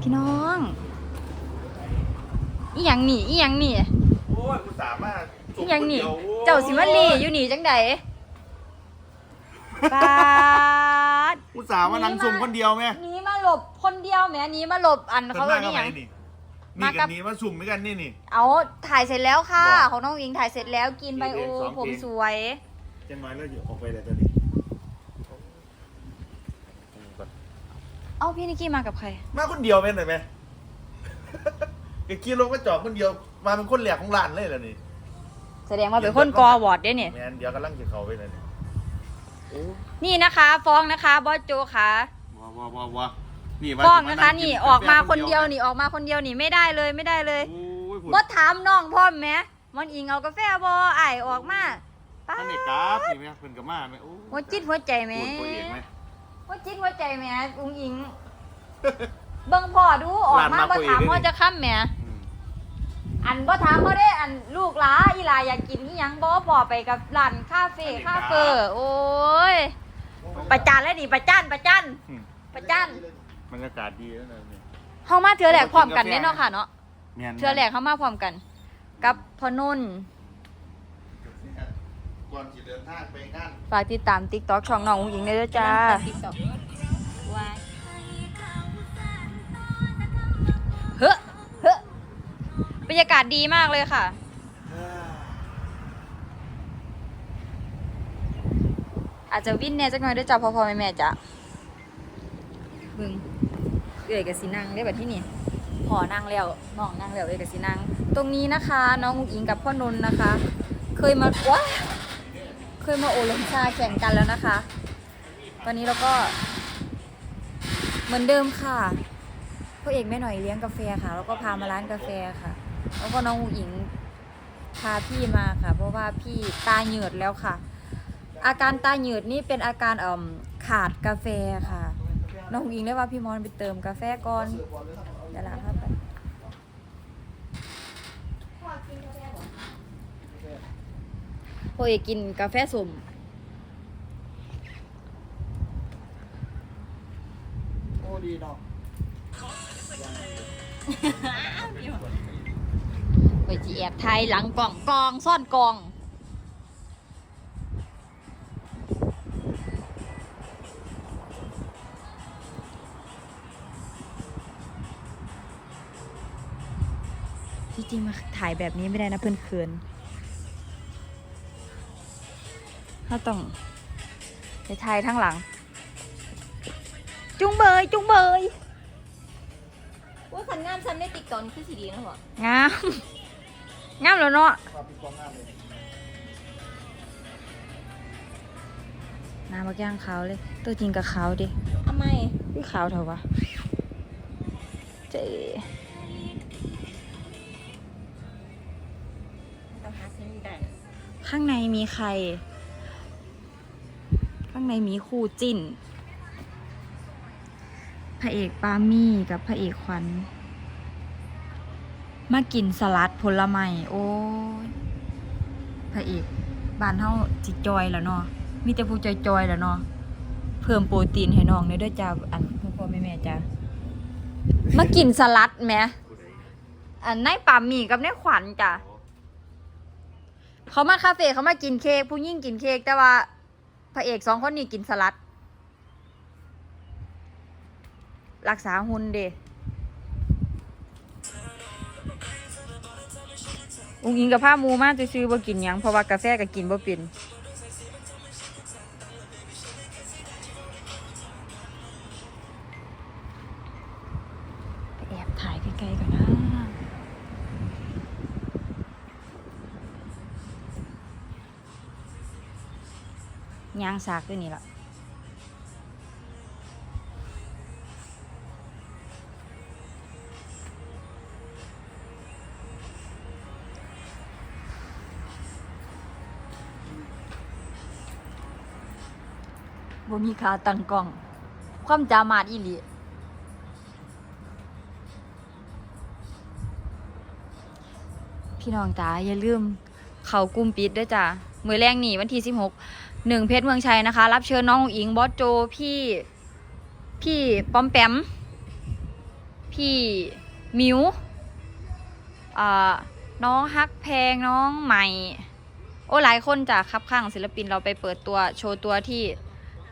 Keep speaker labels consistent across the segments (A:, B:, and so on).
A: พี่น้อง อีหยังนี่อีหยังนี่
B: โอ้ยกูสามารถ
A: อีหยังนี่ เจ้าสิมาลีอยู่นี่จังใดปาด
B: กูสามารถนั่งซุ่มคนเดียวไหม
A: หนีมาหลบคนเดียวแหมหนีมาหลบอันเขา
B: เพิ่
A: ว่าน
B: มา
A: นี่หยัง
B: ทำไมนี่
A: มา
B: นี่
A: กั
B: กับนนี้มาซุ่มด้วยกันนี่นี่
A: เอาถ่ายเสร็จแล้วค่ะ
B: บอก
A: ของน้องอิงถ่ายเสร็จแล้วกินไบโอ
B: กี่เพลงสอง
A: ผม
B: เพลง
A: สวย
B: เจนน้อยแล้วอยู่ออกไปเลยตอนนี้
A: เอ้าพี่นิกกี้มากับใคร
B: มาคนเดียวเป็นหน่อยไหมไอ้กี้ลงมาจอดคนเดียว มาเป็นคนแหลกของร้านเลยเหรอนี่
A: แสดงว่าเป็นคนกอวอร์ดด้วยเนี่ย
B: แมนเดี๋ยวกำลังจะเข้าไปเลยนี่โอ้
A: นี่นะคะ ฟ้องนะคะบอสโจค่ะ
B: ว้าวว้าวว้าวว้าวนี่ว่า
A: ฟ้อง
B: สิ
A: นะคะ นี่
B: กิ
A: ออกมาคน
B: กแฟ
A: เดียวนี่ออกมาคนเดียวนี่ไม่ได้เลยไม่ได้เลย
B: โอ้ยผุด
A: บอสถามน้องพ่อมไหมมันอิงเอากาแฟบอไอายออกมาป้า
B: ท่านเอกกราฟนี่ไหมเพิ่นกับมาไหมโอ้
A: หัวจิตหัวใจไหม
B: ปวดตัวเองไหม
A: หัวจิตหัวใจไหมอุ้งอิง เบิ่งพ่อดูออกมา
B: หลานมา
A: บ่
B: คุย
A: ถาม
B: ด้วย
A: พ่อจะค้ำแหม
B: อืม
A: อันบ่ถามพ่อได้อันลูกหลาอีหลาอยากกินอีหยังบ่พ่อไปกับร้านคาเฟ่คาเฟ่โอ้ยประจานแล้วนี่ประจานประจาน
B: อืม
A: ประจาน
B: บรรยากาศดีแล้วนะเนี่ย
A: เฮามาเทื่อแรกพร้อมกันแน่เนาะค่ะเนาะ
B: แม่น
A: เทื่อแรกเฮามาพร้อมกัน กับพ่อนุ่น
B: ก่อนสิเดินทางไปงาน
A: ฝากติดตาม TikTok ช่องน้องอุ้งอิงด้วยเด้อจ้าเฮ้อเฮ้อบรรยากาศดีมากเลยค่ะ อาจจะวิ่นแหน่จักหน่อยเด้วยจ้าพ่อพ่อแม่แม่จ้ะมึงเอ๋ยกับสีนังได้แบบที่นี่พอนั่งแล้วน้องนั่งแล้วเอ๋ยกับสีนังตรงนี้นะคะ น้องอุ้งอิงกับพ่อนนท์นะคะ เคยมาว้าเค ยมาโอลมชาแข่งกันแล้วนะคะ ตอนนี้เราก็ เหมือนเดิมค่ะพ่อเอกแม่หน่อยเลี้ยงกาแฟค่ะ แล้วก็พามาร้านกาแฟค่ะ แล้วก็น้องอุ้งอิงพาพี่มาค่ะ เพราะว่าพี่ตาเหยือดแล้วค่ะ อาการตาหยืดนี่เป็นอาการเอ่มขาดกาแฟค่ะ น้องอิงได้ว่าพี่มอนไปเติมกาแฟก่อนเดี๋ยวละครับไป พ่อเอกกินกาแฟสม
C: โอ้ดีเนาะ
A: ไปจีแอบไทยหลังกล่องกองซ่อนกองที่จริงมาถ่ายแบบนี้ไม่ได้นะเพื่อนเคิน ถ้าต้องไปถ่ายทั้งหลัง จุงเบยจุงเบย
D: ว่าขันงามฉันในติ๊กต็อกนี่คือสีดีนะพ่องา
A: มงามแล้วเนาะ
C: ความเป็นกองงามเลย
A: น้ำบักย่างขาวเลย ตัวจริงกับขาวดิ
D: ทำไม
A: คือขาวเถอะวะเจ๊
D: ต้องหาซื้อได้
A: ข้างในมีใคร ข้างในมีคู่จิ้น พระเอกปามี่กับพระเอกขวัญ มากินสลัดผลไม้โอ้ยพระเอกบ้านเฮาจิจอยแล้วเนาะ มีแต่ผู้จอยๆแล้วเนาะ เพิ่มโปรตีนให้น้องเด้อด้อจ้าอันพ่อพ่อแม่แม่จ้ามากินสลัดแหมอันในปามี่กับในขวัญจ้ะเขามาคาเฟ่เขามากินเค้กผู้ยิ่งกินเค้กแต่ว่า ระเอกสองคนนี้กินสลัด รักษาหุ่นเดอุ้งอิงกับผ้ามูมาซื้อบ่กินยังเพราะว่ากาแฟก็กินบ่เป็นไปแอบถ่ายใกล้ๆก่อนนะ ยางสากด้วยนี่ละบ่มีขาตั้งกล้อง ความจามาดอีหลีพี่น้องจ๋าอย่าลืม เขากุมปิดด้วยจ้ะ มือแรงหนีวันที่สิบหกหนึ่งเพชรเมืองชัยนะคะ รับเชิญน้องอุ๋งอิงบอสโจพี่พี่ปอมแปม พี่พี่มิวอ่าน้องฮักแพงน้องใหม่ โอ้หลายคนจากคับข้างศิลปินเราไปเปิดตัวโชว์ตัวที่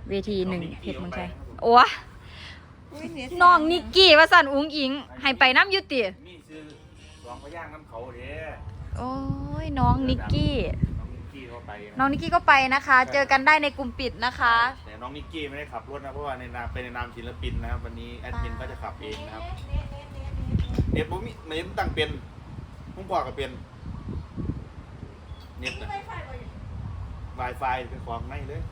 A: เวทีหนึ่งเพชรเมองชัยโอ้น้องนิกกี้ว่าสันอุ้งอิงให้ไปน้ำยุติ
B: นี่คือสองพย่างน้ำเขาเด้
A: โอ้ยน้องนิกกี้
B: ไป
A: น้องนิกกี้ก็ไปนะคะ เจอกันได้ในกลุ่มปิดนะคะ
B: แต่น้องนิกกี้ไม่ได้ขับรถนะเพราะว่าในนามเป็นในนามศิลปินนะครับวันนี้แอดมินก็จะขับเองนะครับเน็ตผมมีเน็ตตั้งเป็นผมบอกกับเป็นเน็ตนะ Wi-Fi เป็นของในเลย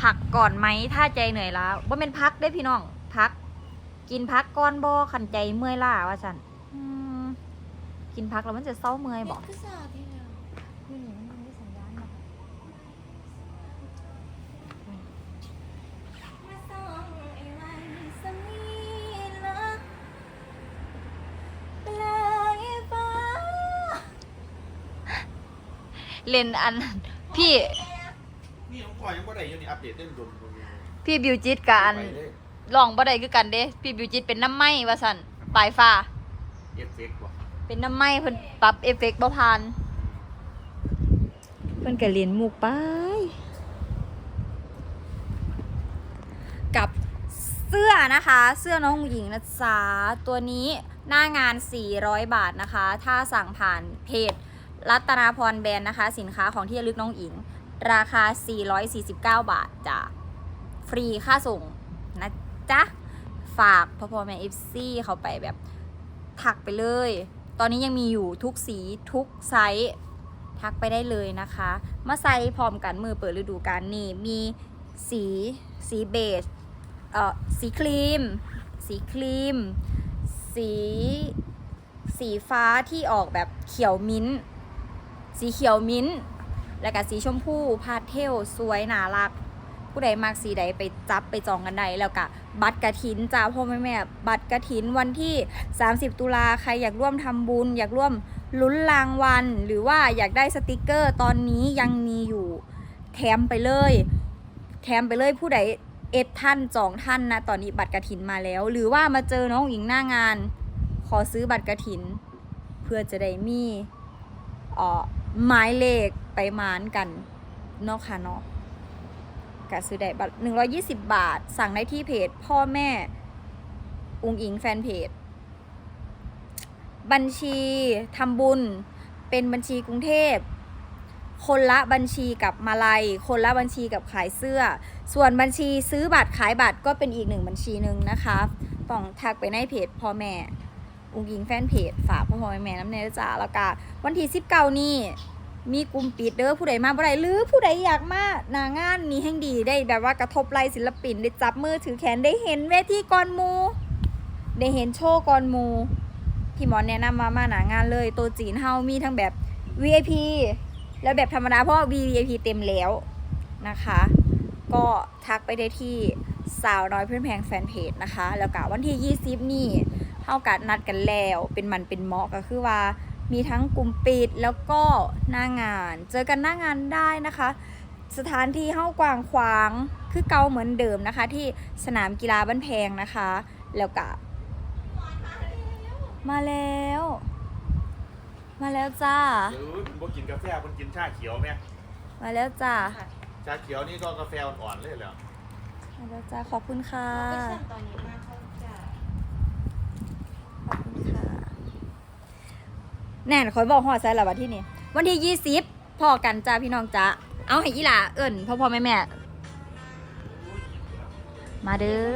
A: พักก่อนไหมถ้าใจเหนื่อยล้าว่าเป็นพักได้พี่น้องพัก กินพักก่อนบ่ขันใจเมื่อยล้าว่าสันอืม กินพักแล้วมันจะเศร้าเมื่อยบอก
D: คือสาพี่นะ
A: นี่มันมีสัญญาณบอก
D: มาส่องไอ้ไว้สมีละปลายฟ้า
A: เล่นอัน พี่
B: นี่น้องพลอยยังไม่ได้ยังนี่อัปเดตเล่นดน
A: พี่บิวจิตกับอัน
B: ลย
A: ลองบ่ได้คือกันเด้พี่บิวจิตเป็นน้ำไหม้ว่าสันปลายฟ้า
B: เอฟเฟกต์ว่ะ
A: เป็นน้ำไหม้เพิ่นปรับเอฟเฟกต์บ่ผ่าน เพิ่นก็เรียนมุกไปกับเสื้อนะคะ เสื้อน้องหญิงนะจ๊ะตัวนี้หน้างาน 400 บาทนะคะ ถ้าสั่งผ่านเพจรัตนาพรแบรนด์นะคะ สินค้าของที่ระลึกน้องหญิง ราคา 449 บาทจ้ะฟรีค่าส่งนะจ๊ะ ฝากพ่อพ่อแม่เอฟซีเขาไปแบบทักไปเลย ตอนนี้ยังมีอยู่ทุกสีทุกไซส์ทักไปได้เลยนะคะ มาใส่พร้อมกันมือเปิดฤดูกาลนี่มีสีสีเบจเอ่อสีครีม สีครีม สีสีฟ้าที่ออกแบบเขียวมิ้น สีเขียวมิ้น แล้วก็สีชมพูพาสเทลสวยน่ารัก ผู้ใดมากสีใดไปจับไปจองกันได้แล้วก็บัตรกระถินจ้าพ่อแม่แม่บัตรกระถินวันที่ 30 ตุลาใครอยากร่วมทำบุญ อยากร่วมลุ้นรางวัลหรือว่าอยากได้สติกเกอร์ตอนนี้ยังมีอยู่แถมไปเลยแถมไปเลยผู้ใดเอ็ดท่านจองท่านนะตอนนี้บัตรกระถินมาแล้ว หรือว่ามาเจอน้องหญิงหน้างาน ขอซื้อบัตรกระถิน เพื่อจะได้มีเอ่อหมายเลขไปมานกันเนาะค่ะเนาะ ก็ซื้อได้บัตร120 บาท สั่งได้ที่เพจ พ่อแม่ อุงอิงแฟนเพจ บัญชีทำบุญ เป็นบัญชีกรุงเทพ คนละบัญชีกับมาลัย คนละบัญชีกับขายเสื้อ ส่วนบัญชีซื้อบัตรขายบัตรก็เป็นอีกหนึ่งบัญชีหนึ่งนะคะต้องทักไปในเพจพ่อแม่ อุงอิงแฟนเพจ ฝากพ่อแม่น้ำเนยจ้าแล้วก็วันที่19นี่ มีกลุ่มปิดเด้อผู้ใดมาบ่ได้หรือผู้ใดอยากมาหนางานนี้แห่งดีได้แบบว่ากระทบไหลศิลปินได้จับมือถือแขนได้เห็นเวทีก่อนหมู ได้เห็นโชว์ก่อนหมูที่หมอนแนะนำมามาหนางานเลย ตัวจีนเฮามีทั้งแบบ VIP แล้วแบบธรรมดาเพราะว่า VIP เต็มแล้วนะคะ ก็ทักไปได้ที่สาวน้อยเพื่อนแพงแฟนเพจนะคะ แล้วก็วันที่ 20 นี่เท่ากับนัดกันแล้ว เป็นมันเป็นเหมาะก็คือว่า มีทั้งกลุ่มปิดแล้วก็หน้างาน เจอกันหน้างานได้นะคะ สถานที่เฮ้ากวางขวางคือเก่าเหมือนเดิมนะคะ ที่สนามกีฬาบ้านแพงนะคะ แล้วก็มาแล้ว มาแล้วจ้า
B: หรือมันบ่กินกาแฟมันกินชาเขียวไหม
A: มาแล้วจ้า
B: ชาเขียวนี่ก็กาแฟอ่อนๆเลยเหรอ
A: มาแล้วจ้าขอบคุณค่ะ
D: ไปสั่งตอนนี้มาเขาจะ
A: ขอบคุณค่ะ แน่นคอยบอกหอดใส่ละวันที่นี่ วันที่ยี่สิบพอกันจ้าพี่น้องจ้าเอาให้ยี่หล่าเอิ่นพ่อพ่อแม่แม่มาเด้อ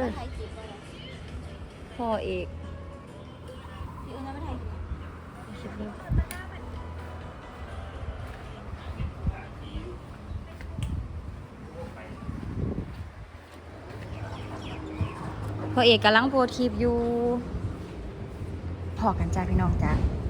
A: พ่อเอก
D: พี่อุ้นน้ำไม่ไทย
A: พอเอกกำลังโพสคลิปอยู่พอกันจ้าพี่น้องจ้า